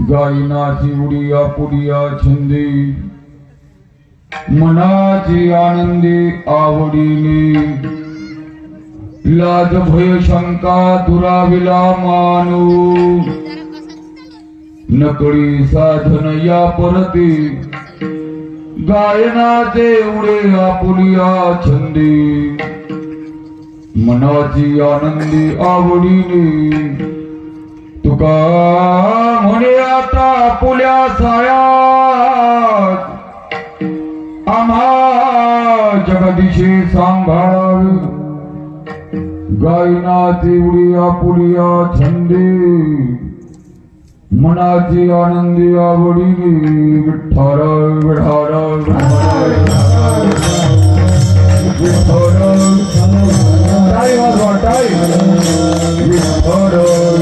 गायनाची उडिया पुडिया छंदी मनाची आनंदी आवडीने. लाज भय शंका दुराविला मानू. नकळी साधन या परती. गायनाचे उडे आपुलिया छंदी मनाची आनंदी आवडीने. म्हणे आता पुल्या सायात. आम्हा जगदीशी सांभाळावी. गायनाची उडी आपुलिया छंदी. मनाची आनंदी आवडीने विठ्ठल विठाल विठ्ठल टाळी वाजवा टाळी विठ्ठल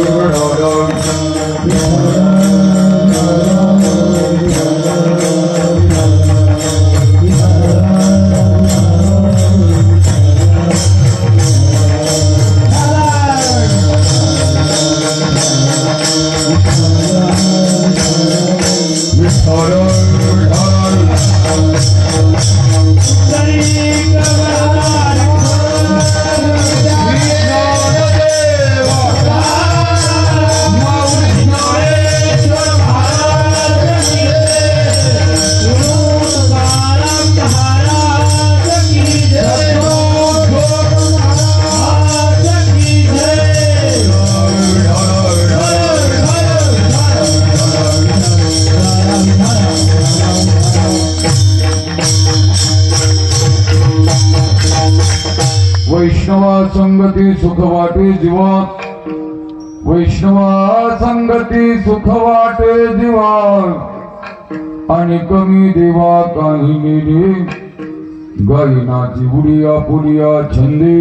गायनाची उडिया पुडिया छंदी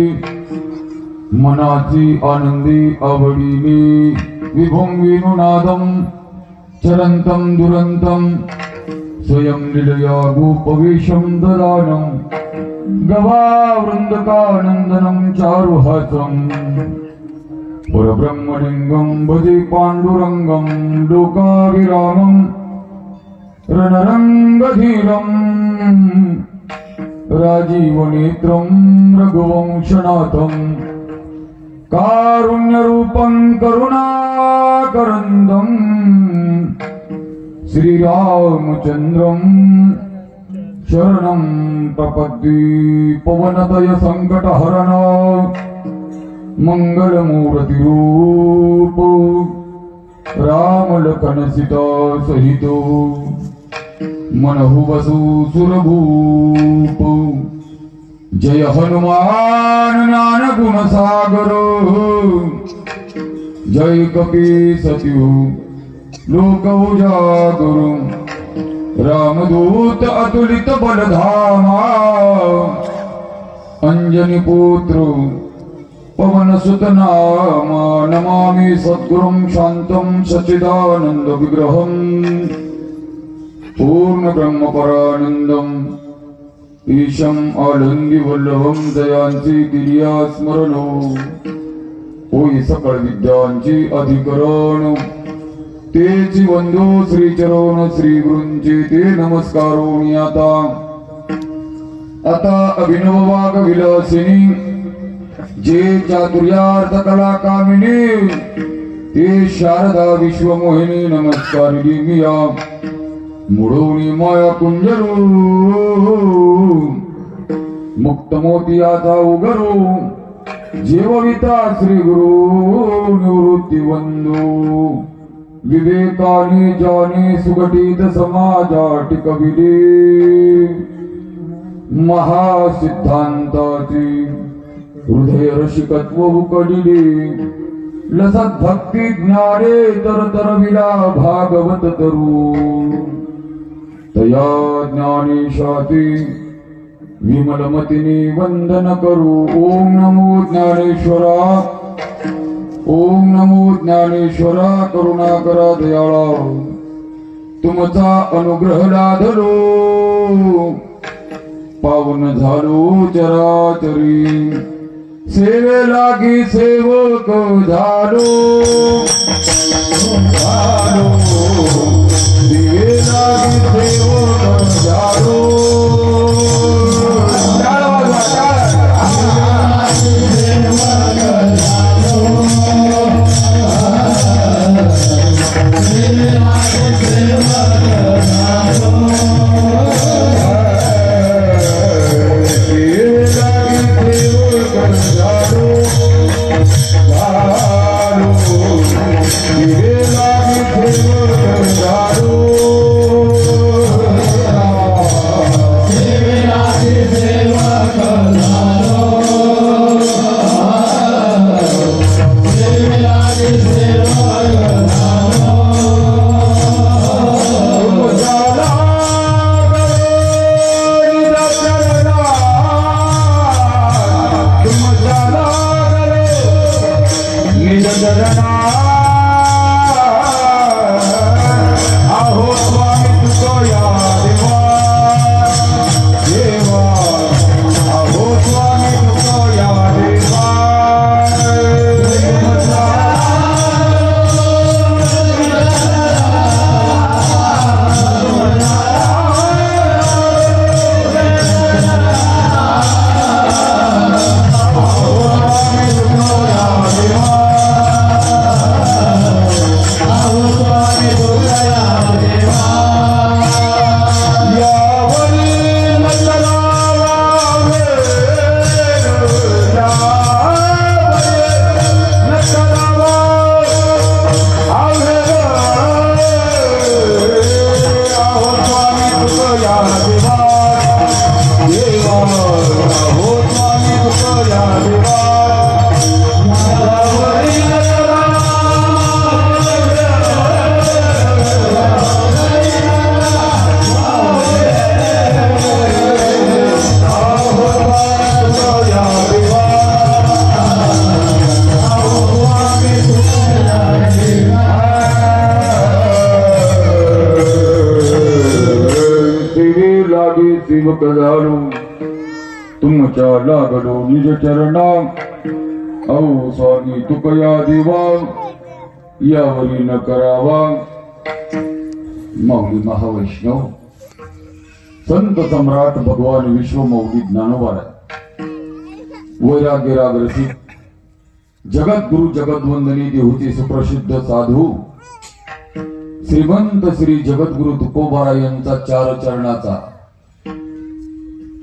मनाची आनंदी आवडीने विभुंगिनुनादम चरंतम दुरंतम स्वयं निलया गोपवेशम ददानम गवावृन्दकानन्दनं चारुहसम् पुरब्रह्मलिङ्गं भजे पाण्डुरङ्गं लोकाभिरामं रणरङ्गधीरम् राजीवनेत्रं रघुवंशनाथं कारुण्यरूपं करुणाकरन्दम् श्रीरामचन्द्रम् शरणं प्रपद्ये पवनतय सङ्कटहरण मङ्गलमूर्तिरूप रामलखनसिता सहितो मनहु वसु सुरभूप। जय हनुमान ज्ञान गुणसागर जय कपी सत्यु लोक उजागरू। रामदूत अतुलित बलधामा। अंजनी पुत्र पवन सुत नामा। नमामि सद्गुरुं शान्तं सच्चिदानन्द विग्रहम्। पूर्ण ब्रह्म परानन्दम् ईशम् वल्लभम वल्लभं दयांची गिर्या स्मरणो होई सकळ विद्यांची अधिकरण। तेची बंधू श्री चरण श्री गुरूंचे ते नमस्कारोनी आता आता अभिनव वाग विलासिनी। जे चातुर्यार्थ कला कामिनी ते शारदा विश्वमोहिनी नमस्कार मिया। मुडवणी माया कुंजरू मुक्त मोतियाचा उगरू जीवविता श्री गुरु निवृत्ती बंधू. विवेकाने जाने सुगटीत समाजा टिकविले. महासिद्धांताची हृदय रसिकत्व उकडिले लसत भक्ती ज्ञाने तर तरविला भागवत तरू तया ज्ञानेशाती विमलमतीने वंदन करू। ओम नमो ज्ञानेश्वरा ओम नमो ज्ञानेश्वरा करुणा करा दयाळा। तुमचा अनुग्रह लाधलो पावन झालो चराचरी। सेवे लागी सेवक झालो झालो सेवे लागी सेवक झालो तुमच्या लागलो निज चरणा औ स्वामी तुकया देवा यावरी न करावा. माऊली महावैष्णव संत सम्राट भगवान विश्व मौली ज्ञानोबार वैराग्य रागरसिक जगद्गुरु जगद्वंदनी देहूचे सुप्रसिद्ध साधू श्रीमंत श्री जगद्गुरु तुकोबारा यांचा चार चरणाचा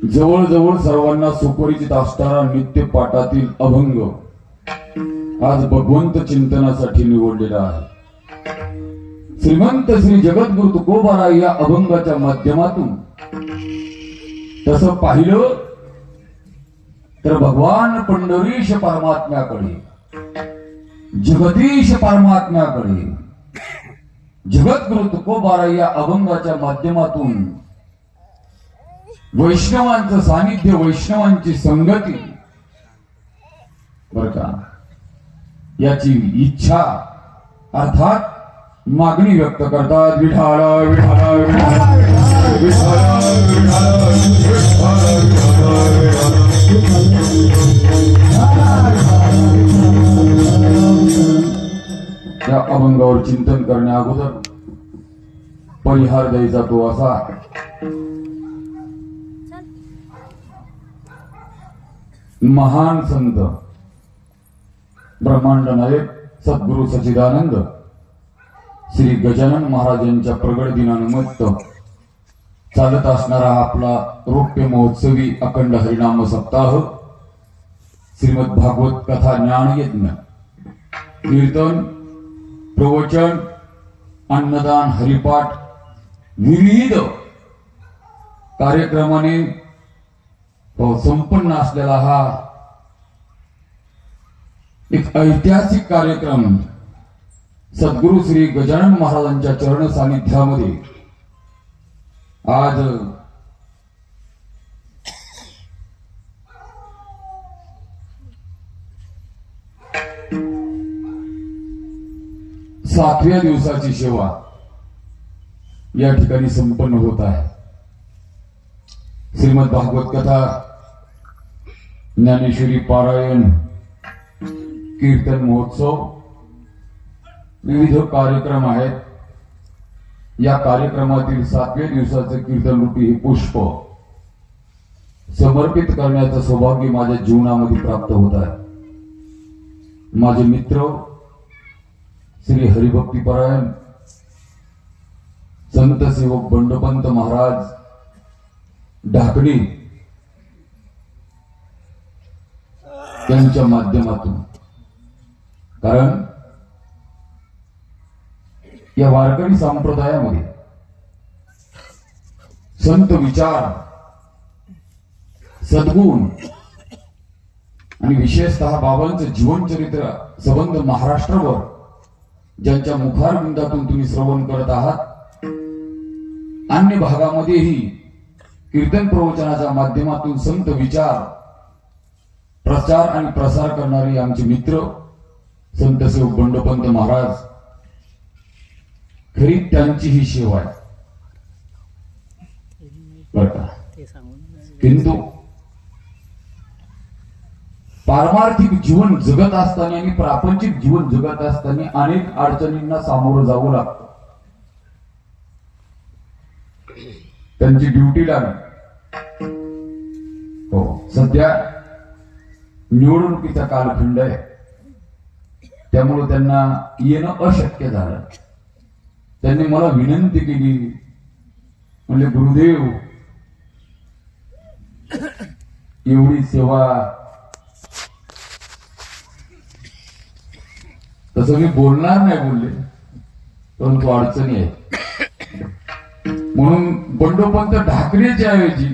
जवळजवळ सर्वांना सुपरिचित असणारा नित्य पाठातील अभंग आज भगवंत चिंतनासाठी निवडलेला आहे. श्रीमंत श्री जगद्गुरु तुकोबारा या अभंगाच्या माध्यमातून तस पाहिलं तर भगवान पंढरीश परमात्म्याकडे जगदीश परमात्म्याकडे जगद्गुरु तुकोबारा या अभंगाच्या माध्यमातून वैष्णवांचं सानिध्य वैष्णवांची संगती. बर का? याची इच्छा अर्थात मागणी व्यक्त करतात. विठाळ विठाळ त्या अभंगावर चिंतन करण्या अगोदर परिहार द्यायचा तो असा. महान संत. ब्रह्मांड नायक सद्गुरु सचिदानंद श्री गजानन महाराजांच्या प्रगड दिनानिमित्त चालत असणारा आपला रौप्य महोत्सवी अखंड हरिनाम सप्ताह श्रीमद भागवत कथा ज्ञान यज्ञ. कीर्तन प्रवचन अन्नदान हरिपाठ विविध कार्यक्रमाने संपन्न असलेला हा एक ऐतिहासिक कार्यक्रम सद्गुरु श्री गजानन महाराजांच्या चरण सानिध्यामध्ये आज सातव्या दिवसाची सेवा या ठिकाणी संपन्न होत आहे. श्रीमद भागवत कथा ज्ञानेश्वरी पारायण कीर्तन महोत्सव विविध कार्यक्रम आहेत. या कार्यक्रमातील सातव्या दिवसाचे कीर्तन रूपी हे पुष्प समर्पित करण्याचं सौभाग्य माझ्या जीवनामध्ये प्राप्त होत आहे. माझे मित्र श्री हरिभक्ती परायण संत सेवक बंडपंत महाराज ढाकणी यांच्या माध्यमातून. कारण या वारकरी संप्रदायामध्ये संत विचार सद्गुण आणि विशेषतः बाबांचं जीवनचरित्र संबंध महाराष्ट्रावर ज्यांच्या मुखारविंदातून तुम्ही श्रवण करत आहात अन्य भागामध्येही कीर्तन प्रवचनाच्या माध्यमातून संत विचार प्रचार आणि प्रसार करणारे आमचे मित्र संत सेवक बंडोपंत महाराज खरी त्यांची ही सेवा आहे. का? किंतु पारमार्थिक जीवन जगत असताना आणि प्रापंचिक जीवन जगत असताना अनेक अडचणींना सामोरं जावं लागतं. त्यांची ड्युटी लागली. हो सध्या निवडणुकीचा कालखंड आहे. त्यामुळे त्यांना येणं अशक्य झालं. त्यांनी मला विनंती केली म्हणजे गुरुदेव एवढी सेवा तसं मी बोलणार नाही बोलले परंतु अडचणी आहेत. म्हणून बंडोपंत ढाकरेच्या ऐवजी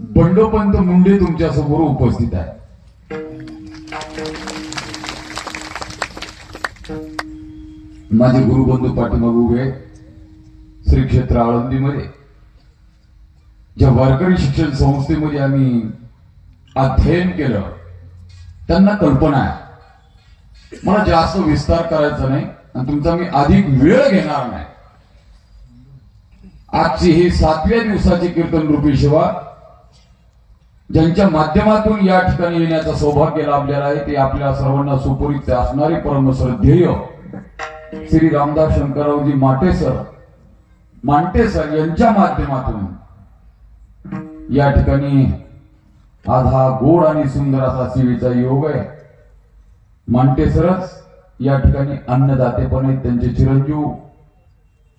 बंडोपंत मुंडे तुमच्यासमोर उपस्थित आहे माझे गुरुबंधू पाठीमागे उभे आहेत. श्री क्षेत्र आळंदीमध्ये ज्या वारकरी शिक्षण संस्थेमध्ये आम्ही अध्ययन केलं त्यांना कल्पना आहे मला जास्त विस्तार करायचा नाही आणि तुमचा मी अधिक वेळ घेणार नाही आजची ही सातव्या दिवसाची कीर्तन रूपी सेवा ज्यांच्या माध्यमातून या ठिकाणी येण्याचं सौभाग्य लाभलेलं आहे ते आपल्या सर्वांना सुपरिचित असणारे परमश्रद्धेय श्री रामदास शंकररावजी माटेसर सर मांटे सर यांच्या माध्यमातून या ठिकाणी आज हा गोड आणि सुंदर असा सेवेचा योग आहे. मांटे सरच या ठिकाणी अन्नदाते पण आहेत त्यांचे चिरंजीव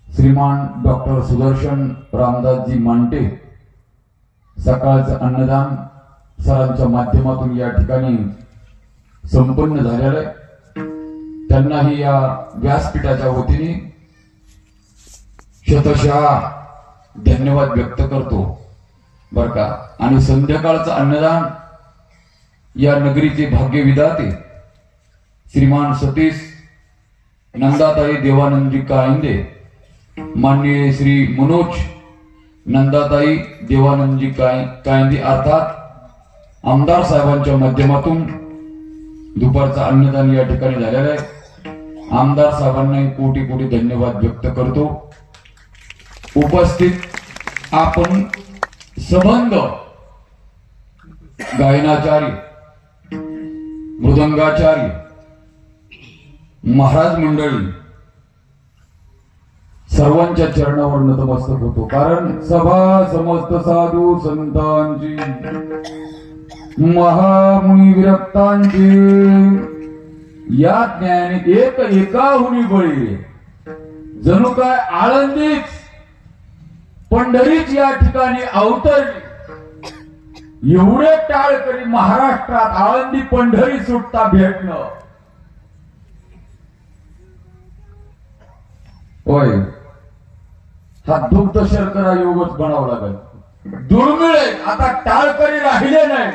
श्रीमान डॉक्टर सुदर्शन रामदासजी मांटे सकाळचं अन्नदान सरांच्या माध्यमातून या ठिकाणी संपन्न झालेलं आहे. त्यांनाही या व्यासपीठाच्या वतीने शतशः धन्यवाद व्यक्त करतो. बर का? आणि संध्याकाळचं अन्नदान या नगरीचे भाग्यविधाते श्रीमान सतीश नंदाताई देवानंदी काळिंदे माननीय श्री मनोज नंदाताई देवानंदजी काय कायंदे अर्थात आमदार साहेबांच्या माध्यमातून दुपारचं अन्नदान या ठिकाणी झालेलं आहे. आमदार साहेबांनाही कोटी कोटी धन्यवाद व्यक्त करतो. उपस्थित आपण संबंध गायनाचार्य मृदंगाचार्य महाराज मंडळी सर्वांच्या चरणावर नतमस्तक होतो. कारण सभा समस्त साधू संतांची महामुनी विरक्तांची या ज्ञानी एक एकाहुनी बळी जणू काय आळंदीच पंढरीच या ठिकाणी अवतरली. एवढे टाळकरी महाराष्ट्रात आळंदी पंढरी सुटता भेटणं. होय. हा दुग्ध शर्करा योगच बनावा लागेल. दुर्मिळ आहे. आता टाळकरी राहिले नाही.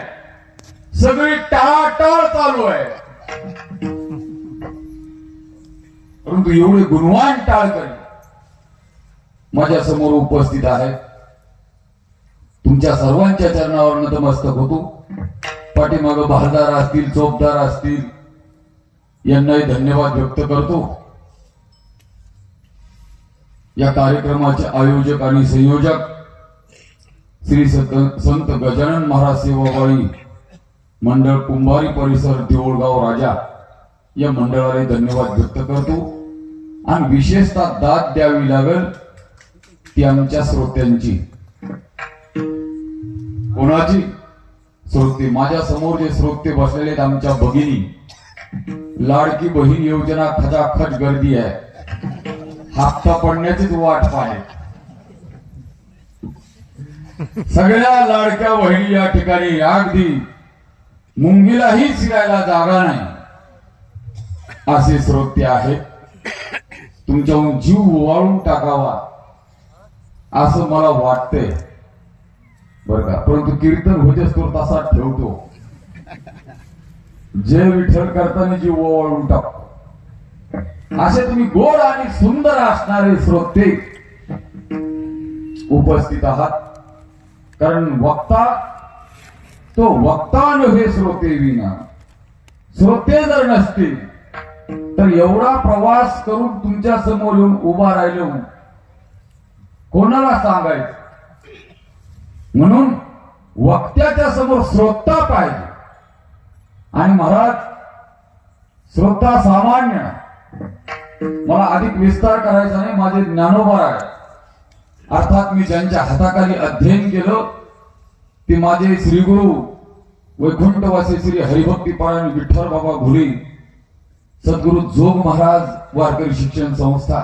सगळी टाळाटाळ चालू आहे. परंतु एवढे गुणवान टाळकरी माझ्यासमोर उपस्थित आहेत. तुमच्या सर्वांच्या चरणावर नतमस्तक होतो. पाठीमाग बहादार असतील चोपदार असतील यांनाही धन्यवाद व्यक्त करतो. या कार्यक्रमाचे आयोजक आणि संयोजक श्री संत गजानन महाराज सेवाबाई मंडळ कुंभारी परिसर देऊळगाव राजा या मंडळाला धन्यवाद व्यक्त करतो. आणि विशेषतः दाद द्यावी लागल ती आमच्या श्रोत्यांची. कोणाची? श्रोते माझ्यासमोर जे श्रोते बसलेले आहेत आमच्या भगिनी लाडकी बहीण योजना खचाखच गर्दी आहे. हप्ता पडण्याचीच वाट पाहे सगळ्या लाडक्या बहिणी या ठिकाणी अगदी मुंगीलाही शिरायला जागा नाही. असे श्रोते आहेत. तुमच्याहून जीव ओवाळून टाकावा. असं मला वाटतंय. बर का? परंतु कीर्तन होतेच तो तसा ठेवतो. जय विठ्ठल करताना जीव ओवाळून टाकतो. असे तुम्ही गोड आणि सुंदर असणारे श्रोते उपस्थित आहात. कारण वक्ता तो वक्ता नव्हे श्रोते विना. श्रोते जर नसतील तर एवढा प्रवास करून तुमच्यासमोर येऊन उभा राहिलो कोणाला सांगायचं? म्हणून वक्त्याच्या समोर श्रोता पाहिजे. आणि महाराज श्रोता सामान्य मला अधिक विस्तार करायचा नाही माझे ज्ञानोबा आहे अर्थात मी ज्यांच्या हाताखाली अध्ययन केलं ते माझे श्रीगुरु वैकुंठवासी श्री हरिभक्ती पारायण विठ्ठल बाबा घुली. सद्गुरु जोग महाराज वारकरी शिक्षण संस्था.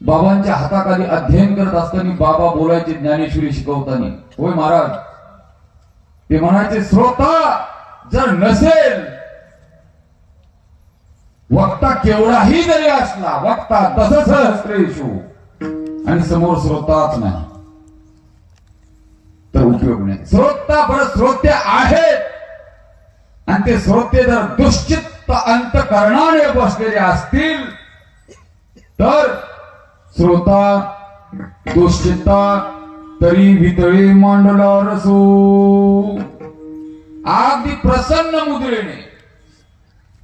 बाबांच्या हाताखाली अध्ययन करत असताना बाबा बोलायचे ज्ञानेश्वरी शिकवताना होय महाराज ते म्हणायचे श्रोता जर नसेल वक्ता केवढाही जरी असला वक्ता तसंच सहस्रेशू आणि समोर श्रोताच नाही तर उपयोग नाही. श्रोता पण श्रोते आहेत आणि ते श्रोते जर दुश्चित अंतकरणाने बसलेले असतील तर श्रोता दुश्चिंता तरी भितळी मांडला रसो अगदी प्रसन्न मुद्रेने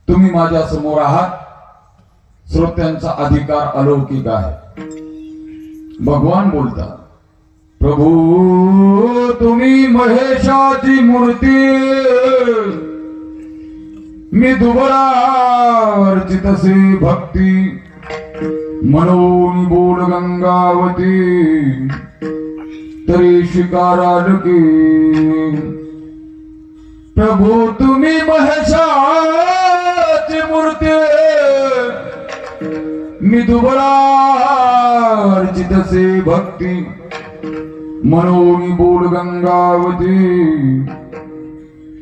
तुम्ही माझ्यासमोर आहात. श्रोत्यांचा अधिकार अलौकिक आहे. भगवान बोलतात प्रभू तुम्ही महेशाची मूर्ती मी दुबळा अर्चितसे भक्ती. म्हणून बोल गंगावती. तरी शिकाराल प्रभू तुम्ही महेशाची मूर्ती. मी दुबळा अर्चितसे भक्ती. म्हणून बोल गंगावती.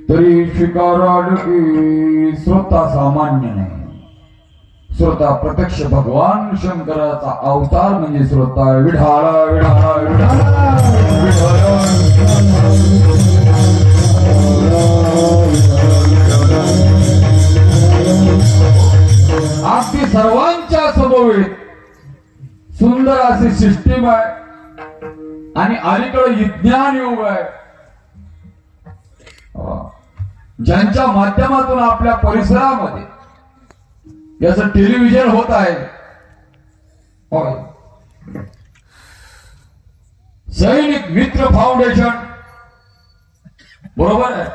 तरी शिकार की श्रोता सामान्य नाही. श्रोता प्रत्यक्ष भगवान शंकराचा अवतार म्हणजे श्रोता विढाळा विढाळा विढाळा. अगदी सर्वांच्या समवेत सुंदर अशी सिस्टीम आहे आणि अलीकडे विज्ञान योग आहे. ज्यांच्या माध्यमातून आपल्या परिसरामध्ये याच टेलिव्हिजन होत आहे. सैनिक मित्र फाउंडेशन. बरोबर आहे.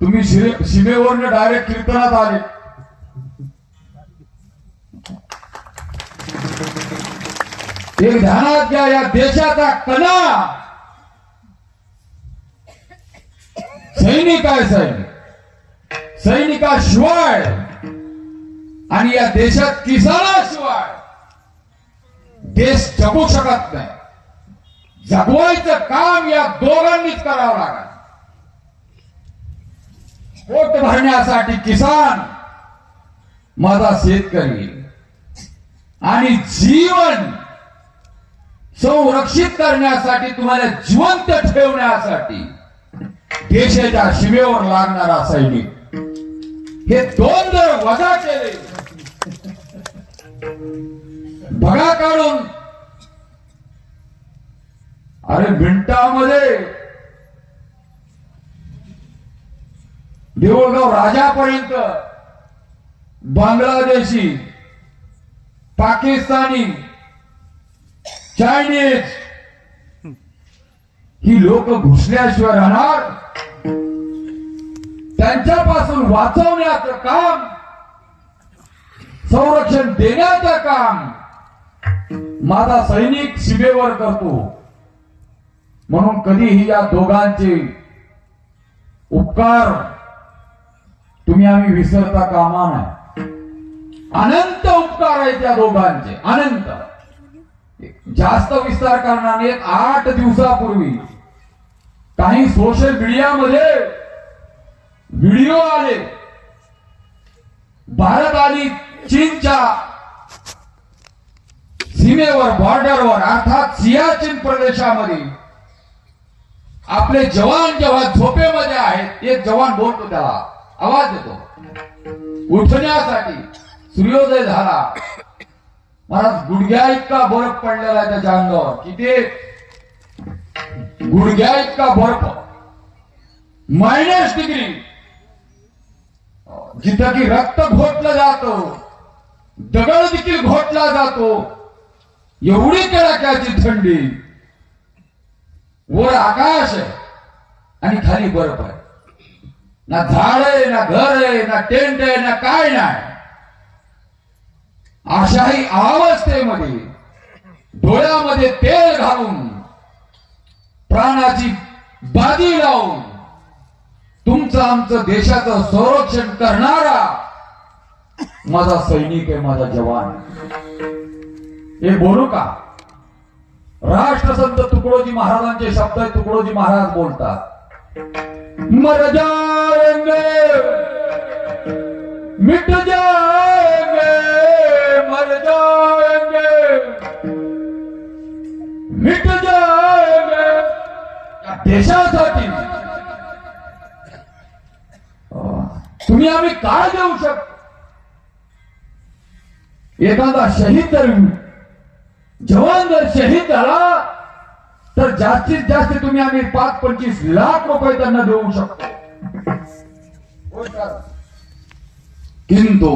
तुम्ही सीमेवरनं डायरेक्ट कीर्तनात आले. एक ध्यानात घ्या या देशाचा कणा सैनिक आहे सैनिक. सैनिकाशिवाय आणि या देशात किसानाशिवाय देश जगू शकत नाही. जगवायचं काम या दोघांनीच करावं लागत पोट भरण्यासाठी किसान माझा शेतकरी आणि जीवन संरक्षित करण्यासाठी तुम्हाला जिवंत ठेवण्यासाठी देशाच्या शिमेवर लागणारा सैनिक. हे दोन जर वजा केले भगा काढून. अरे मिनिटामध्ये देऊळगाव राजापर्यंत बांगलादेशी पाकिस्तानी चायनीज ही लोक घुसल्याशिवाय राहणार? त्यांच्यापासून वाचवण्याचं काम संरक्षण देण्याचं काम माझा सैनिक सीमेवर करतो. म्हणून कधीही या दोघांचे उपकार तुम्ही आम्ही विसरता कामा नाही अनंत उपकार आहेत त्या दोघांचे अनंत. जास्त विस्तार करणार नाही आठ दिवसापूर्वी काही सोशल मीडियामध्ये व्हिडिओ आले. भारत आणि चीनच्या सीमेवर बॉर्डरवर अर्थात सियाचीन प्रदेशामध्ये आपले जवान जेव्हा झोपेमध्ये आहेत एक जवान बोलतो त्याला आवाज देतो. उठण्यासाठी सूर्योदय झाला. महाराज गुडघ्या इतका बर्फ पडलेला आहे त्याच्या अंगावर. किती? गुडघ्या इतका बर्फ. मायनस डिग्री जिथं की रक्त घोटलं जातो दगड देखील घोटला जातो एवढी कडाक्याची थंडी. वर आकाश आहे आणि खाली बर्फ आहे. ना झाड आहे ना घर आहे ना टेंट आहे ना काय नाही. अशाही अवस्थेमध्ये डोळ्यामध्ये तेल घालून प्राणाची बाजी लावून तुमचं आमचं देशाचं संरक्षण करणारा माझा सैनिक आहे माझा जवान. हे बोलू का? राष्ट्रसंत तुकडोजी महाराजांचे शब्द तुकडोजी महाराज बोलतात. मर मिट जाएंगे मर जाएंगे मिट जाएंगे. देशासाठी तुम्ही आम्ही काय देऊ शकतो? एखादा शहीद जर जवान जर शहीद झाला तर जास्तीत जास्त तुम्ही आम्ही पाच पंचवीस लाख रुपये त्यांना देऊ शकतो. किंतु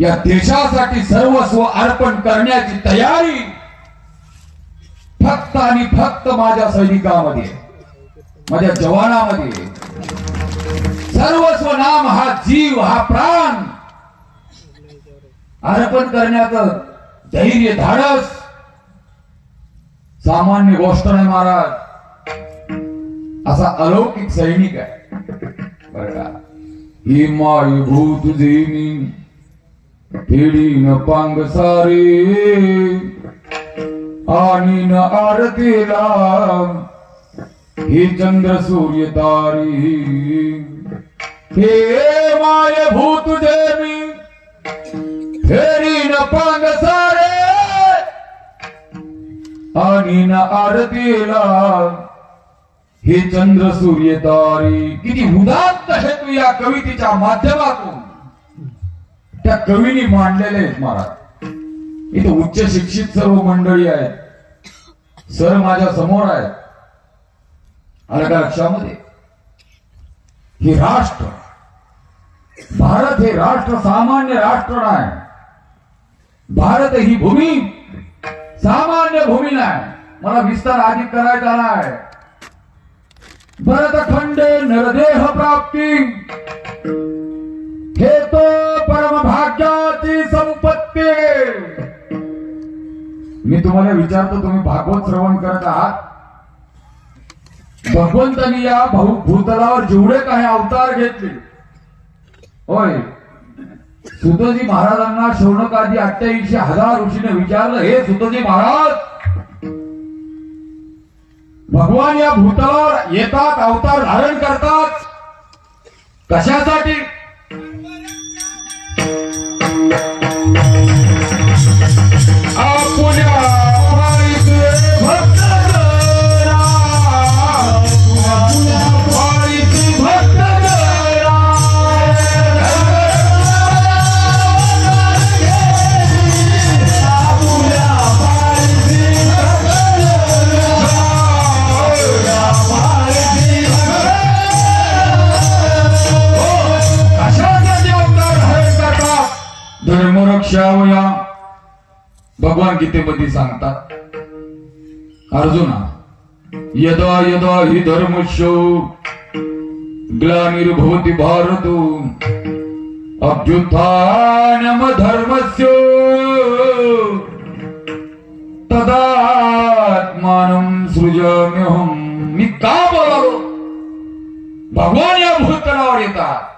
या देशासाठी सर्वस्व अर्पण करण्याची तयारी फक्त आणि फक्त माझ्या सैनिकामध्ये माझ्या जवानामध्ये सर्वस्व नाम हा जीव हा प्राण. अर्पण करण्याचं धैर्य धाडस. सामान्य गोष्ट नाही महाराज. असा अलौकिक सैनिक आहे. बर का? ही माई भूत देनी फेडी न पांग सारे. आणि न आरतीला हे चंद्र सूर्य तारी. हे माय भूत देवी फेरी न पांग सारे आणि न आरतीला. हे चंद्र सूर्य तारी किती उदात्त हेतू या कवितेच्या माध्यमातून. त्या कवीनी मांडलेले आहेत महाराज. इथे उच्च शिक्षित सर्व मंडळी आहेत. सर माझ्यासमोर आहेत. आलं हे राष्ट्र भारत हे राष्ट्र सामान्य राष्ट्र नाही. भारत ही भूमी सामान्य भूमी नाही. मला विस्तार अधिक करायचा नाही. भरतखंडे नरदेह प्राप्ती. हे तो परम भाग्याची संपत्ती. मी तुम्हाला विचारतो तुम्ही भागवत श्रवण करत आहात? भगवंतांनी या भूतलावर जेवढे काही अवतार घेतले होय. सुतजी महाराजांना शौनकादी अठ्ठ्याऐंशी हजार ऋषीने विचारलं हे सुतजी महाराज भगवान या भूतावर येतात अवतार धारण करतात. कशासाठी? आपण भगवान गीतेमध्ये सांगतात. अर्जुना यदा यदा हि धर्मशो ग्लानिर्भवती भारत अभ्युत्थानम धर्मस्य तदात्मानं सृजाम्यहम मी का बोलावं भगवान या भूतलावर येतात।